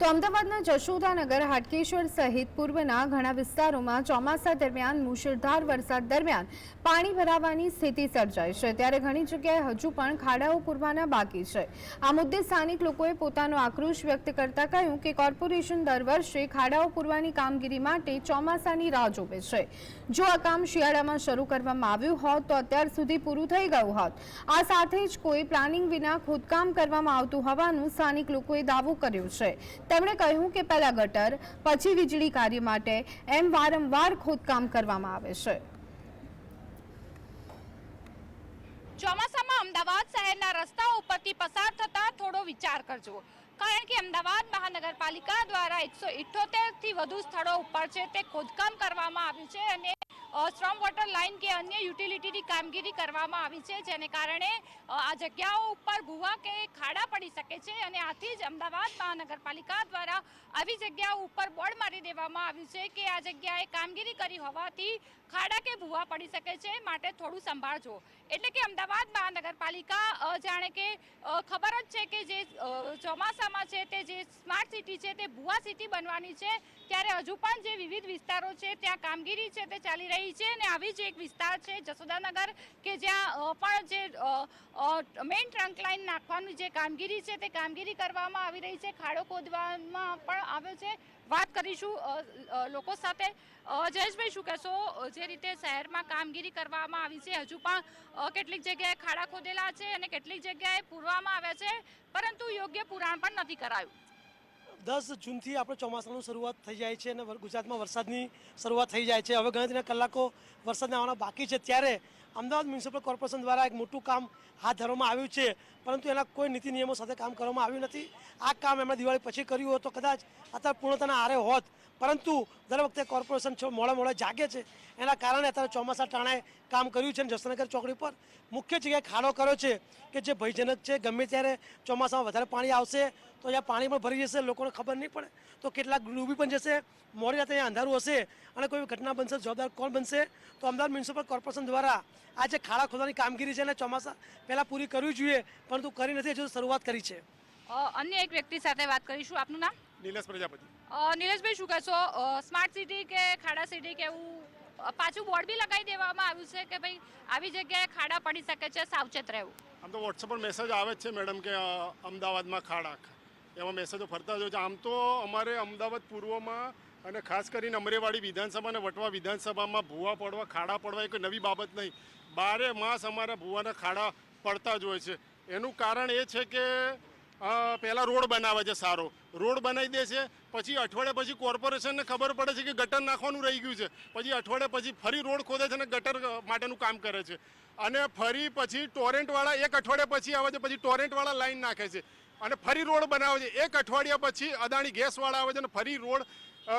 તો અમદાવાદના જશોદાનગર, હાટકેશ્વર સહિત પૂર્વના ઘણા વિસ્તારોમાં ચોમાસા દરમિયાન, મુશળધાર વરસાદ દરમિયાન પાણી ભરાવાની સ્થિતિ સર્જાઈ છે. ત્યારે ઘણી જગ્યાએ હજુ પણ ખાડાઓ પૂરવાના બાકી છે. આ મુદ્દે સ્થાનિક લોકોએ પોતાનો આક્રોશ વ્યક્ત કરતા કહ્યું કે કોર્પોરેશન દર વર્ષે ખાડાઓ પૂરવાની કામગીરી માટે ચોમાસાની રાહ જોવે છે. જો આ કામ શિયાળામાં શરૂ કરવામાં આવ્યું હોત, તો અત્યાર સુધી પૂરું થઈ ગયું હોત. આ સાથે જ કોઈ પ્લાનિંગ વિના ખોદકામ કરવામાં આવતું હોવાનું સ્થાનિક લોકોએ દાવો કર્યો છે. તેમણે કહ્યું કે પહેલા ગટર, પછી વીજળી કાર્ય માટે એમ વારંવાર ખોદકામ કરવામાં આવે છે. ચોમાસામાં અમદાવાદ શહેરના રસ્તાઓ ઉપરથી પસાર થતા થોડો વિચાર કરજો. કારણ કે અમદાવાદ મહાનગરપાલિકા દ્વારા એકસો થી વધુ સ્થળો ઉપર છે તે ખોદકામ કરવામાં આવ્યું છે અને સ્ટ્રોમ વોટર લાઇન કે અન્ય યુટિલિટીની કામગીરી કરવામાં આવી છે, જેને કારણે આ જગ્યાઓ ઉપર ભૂવા કે ખાડા પડી શકે છે અને આથી જ અમદાવાદ મહાનગરપાલિકા દ્વારા આવી જગ્યાઓ ઉપર બોર્ડ મારી દેવામાં આવ્યું છે કે આ જગ્યાએ કામગીરી કરી હોવાથી ખાડા કે ભૂવા પડી શકે છે માટે થોડું સંભાળજો. એટલે કે અમદાવાદ મહાનગરપાલિકા જાણે કે ખબર જ છે કે જે ચોમાસામાં છે તે જે સ્માર્ટ સિટી છે તે ભૂવા સિટી બનવાની છે, ત્યારે હજુ પણ જે વિવિધ વિસ્તારો છે ત્યાં કામગીરી છે તે ચાલી રહી છે અને આવી જ એક વિસ્તાર છે જસોદાનગર કે જ્યાં પણ જે મેઇન ટ્રંક લાઇન નાખવાની જે કામગીરી છે તે કામગીરી કરવામાં આવી રહી છે. ખાડો ખોદવામાં પણ આવ્યો છે. વાત કરીશું લોકો સાથે. જયેશભાઈ, શું કહેશો? જે રીતે શહેરમાં કામગીરી કરવામાં આવી છે, હજુ પણ કેટલીક જગ્યાએ ખાડા ખોદેલા છે અને કેટલીક જગ્યાએ પૂરવામાં આવ્યા છે, પરંતુ યોગ્ય પુરાણ પણ નથી કરાયું. દસ જૂનથી આપણે ચોમાસાનું શરૂઆત થઈ જાય છે અને ગુજરાતમાં વરસાદની શરૂઆત થઈ જાય છે. હવે ગણતરીના કલાકો વરસાદના આવવાના બાકી છે. ત્યારે અમદાવાદ મ્યુનિસિપલ કોર્પોરેશન દ્વારા એક મોટું કામ હાથ ધરવામાં આવ્યું છે. પરંતુ એના કોઈ નીતિ નિયમો સાથે કામ કરવામાં આવ્યું નથી. આ કામ એમણે દિવાળી પછી કર્યું હોત તો કદાચ અત્યારે પૂર્ણતાના આરે હોત. પરંતુ દર વખતે કોર્પોરેશન મોડા મોડા જાગે છે. એના કારણે અત્યારે ચોમાસા ટાણે કામ કર્યું છે જસનગર ચોકડી પર મુખ્ય જગ્યાએ ખાડો કર્યો છે કે જે ભયજનક છે. ગમે ત્યારે ચોમાસામાં વધારે પાણી આવશે તો અહીંયા પાણી પણ ભરી જશે, લોકોને ખબર નહીં પડે. તો કેટલાક ડૂબી પણ જશે, મોડી રાતે અહીંયા અંધારું હશે અને કોઈ ઘટના બનશે, જવાબદાર કોણ બનશે? તો અમદાવાદ મ્યુનિસિપલ કોર્પોરેશન દ્વારા આ જે ખાડા ખોદવાની કામગીરી છે એને ચોમાસા પહેલાં પૂરી કરવી જોઈએ. પરંતુ કરી નથી હજુ શરૂઆત કરી છે. અન્ય એક વ્યક્તિ સાથે વાત કરીશું. આપનું નામ? નિલેશ પ્રજાપતિ. નિલેશભાઈ શું કહેશો? સ્માર્ટ સિટી કે ખાડા સિટી કે એવું પાછું બોર્ડ બી લગાવી દેવામાં આવ્યું છે કે ભાઈ આવી જગ્યાએ ખાડા પડી શકે છે સાવચેત રહેવું? આમ તો વોટ્સઅપ પર મેસેજ આવે જ છે મેડમ કે અમદાવાદમાં ખાડા. એવા મેસેજો ફરતા જ હોય છે. આમ તો અમારે અમદાવાદ પૂર્વમાં અને ખાસ કરીને અમરેવાડી વિધાનસભા અને વટવા વિધાનસભામાં ભૂવા પડવા ખાડા પડવા એ કોઈ નવી બાબત નહીં. બારે માસ અમારા ભૂવાના ખાડા પડતા જ હોય છે. એનું કારણ એ છે કે પહેલાં રોડ બનાવે છે સારો. રોડ બનાવી દે છે, પછી અઠવાડિયા પછી કોર્પોરેશનને ખબર પડે છે કે ગટર નાખવાનું રહી ગયું છે. પછી અઠવાડિયા પછી ફરી રોડ ખોદે છે અને ગટર માટેનું કામ કરે છે. અને ફરી પછી ટોરેન્ટવાળા એક અઠવાડિયા પછી આવે છે, પછી ટોરેન્ટવાળા લાઈન નાખે છે. અને ફરી રોડ બનાવે છે. એક અઠવાડિયા પછી અદાણી ગેસવાળા આવે છે અને ફરી રોડ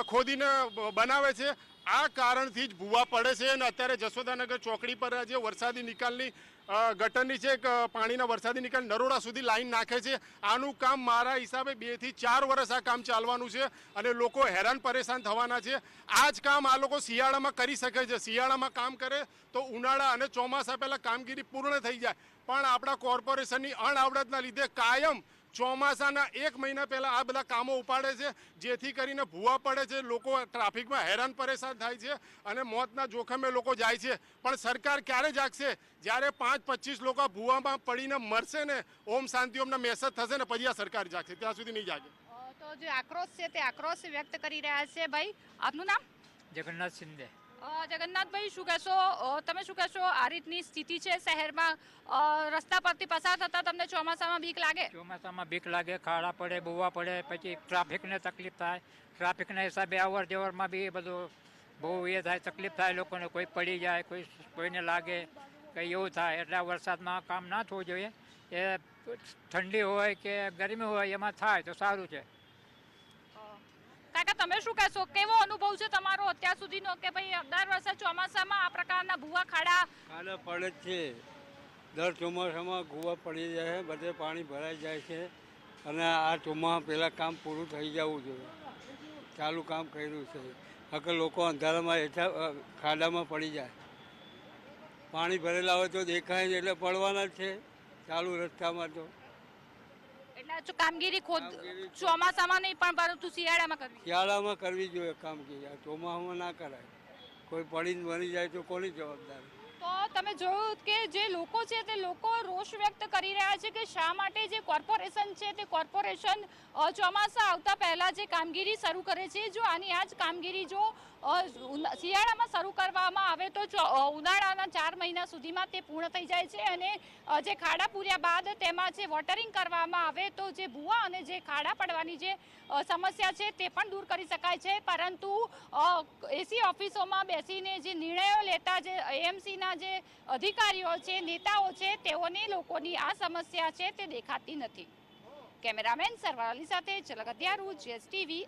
ખોદીને બનાવે છે. આ કારણથી જ ભૂવા પડે છે અને અત્યારે જશોદાનગર ચોકડી પર જે વરસાદી નિકાલની ગટરની છે પાણીના વરસાદી નિકાલ નરોડા સુધી લાઈન નાખે છે. આનું કામ મારા હિસાબે બેથી ચાર વર્ષ આ કામ ચાલવાનું છે અને લોકો હેરાન પરેશાન થવાના છે. આ જ કામ આ લોકો શિયાળામાં કરી શકે છે. શિયાળામાં કામ કરે તો ઉનાળા અને ચોમાસા પહેલાં કામગીરી પૂર્ણ થઈ જાય. પણ આપણા કોર્પોરેશનની અણઆવડતના લીધે કાયમ ચોમાસાના એક મહિના પહેલાં આ બધા કામો ઉપાડે છે જેથી કરીને ભૂવા પડે છે લોકો ટ્રાફિકમાં હેરાન પરેશાન થાય છે અને મોતના જોખમે લોકો જાય છે. પણ સરકાર ક્યારે જાગશે? જ્યારે પાંચ પચીસ લોકો ભૂવામાં પડીને મરશે ને ઓમ શાંતિ ઓમના મેસેજ થશે ને પછી આ સરકાર જાગશે. ત્યાં સુધી નહીં જાગે. તો જે આક્રોશ છે તે આક્રોશ વ્યક્ત કરી રહ્યા છે ભાઈ. આપનું નામ? જગન્નાથ શિંદે. જગન્નાથભાઈ શું કહેશો? તમે શું કહેશો? આ રીતની સ્થિતિ છે શહેરમાં? રસ્તા પરથી પસાર થતા તમને ચોમાસામાં બીક લાગે? ચોમાસામાં બીક લાગે ખાડા પડે બોવા પડે પછી ટ્રાફિકને તકલીફ થાય. ટ્રાફિકના હિસાબે અવર જવરમાં બી બધું બહુ એ થાય તકલીફ થાય લોકોને કોઈ પડી જાય કોઈ કોઈને લાગે કંઈ એવું થાય. એટલે આ વરસાદમાં કામ ના થવું જોઈએ. એ ઠંડી હોય કે ગરમી હોય એમાં થાય તો સારું છે. કાકા, તમે શું કહેશો? કેવો અનુભવ છે તમારો અત્યાર સુધીનો? કે ભાઈ, દર વર્ષે ચોમાસામાં આ પ્રકારના ભૂવા ખાડા ખાડા પડે જ છે. દર ચોમાસામાં ગુવા પડી જાય છે, બધે પાણી ભરાઈ જાય છે. અને આ ચોમાસા પહેલાં કામ પૂરું થઈ જવું જોઈએ. ચાલુ કામ કર્યું છે. નકર લોકો અંધારામાં હેઠા ખાડામાં પડી જાય. પાણી ભરેલા હોય તો દેખાય એટલે પડવાના જ છે. ચાલુ રસ્તામાં તો. એટલે કામગીરી ખોદ ચોમાસામાં નહીં પણ પરંતુ શિયાળામાં કરવી. શિયાળામાં કરવી જોઈએ કામગીરી. ચોમાસામાં ના કરાય. કોઈ પડીને મરી જાય તો કોની જવાબદારી? તો તમે જોયું કે જે લોકો છે તે લોકો રોષ વ્યક્ત કરી રહ્યા છે કે શા માટે જે કોર્પોરેશન છે તે કોર્પોરેશન ચોમાસા આવતા પહેલા જે કામગીરી શરૂ કરે છે જો આની આ જ કામગીરી જો શિયાળામાં શરૂ કરવામાં આવે તો ઉનાળાના ચાર મહિના સુધીમાં તે પૂર્ણ થઈ જાય છે અને જે ખાડા પૂર્યા બાદ તેમાં જે વોટરિંગ કરવામાં આવે તો જે ભૂવા અને જે ખાડા પડવાની જે સમસ્યા છે તે પણ દૂર કરી શકાય છે. પરંતુ એસી ઓફિસોમાં બેસીને જે નિર્ણયો લેતા જે એએમસીના જે અધિકારીઓ છે, નેતાઓ છે, તેઓને લોકોની આ સમસ્યા છે તે દેખાતી નથી. કેમેરામેન સરવાળાની સાથે ચલગતિયા રૂ જીએસટીવી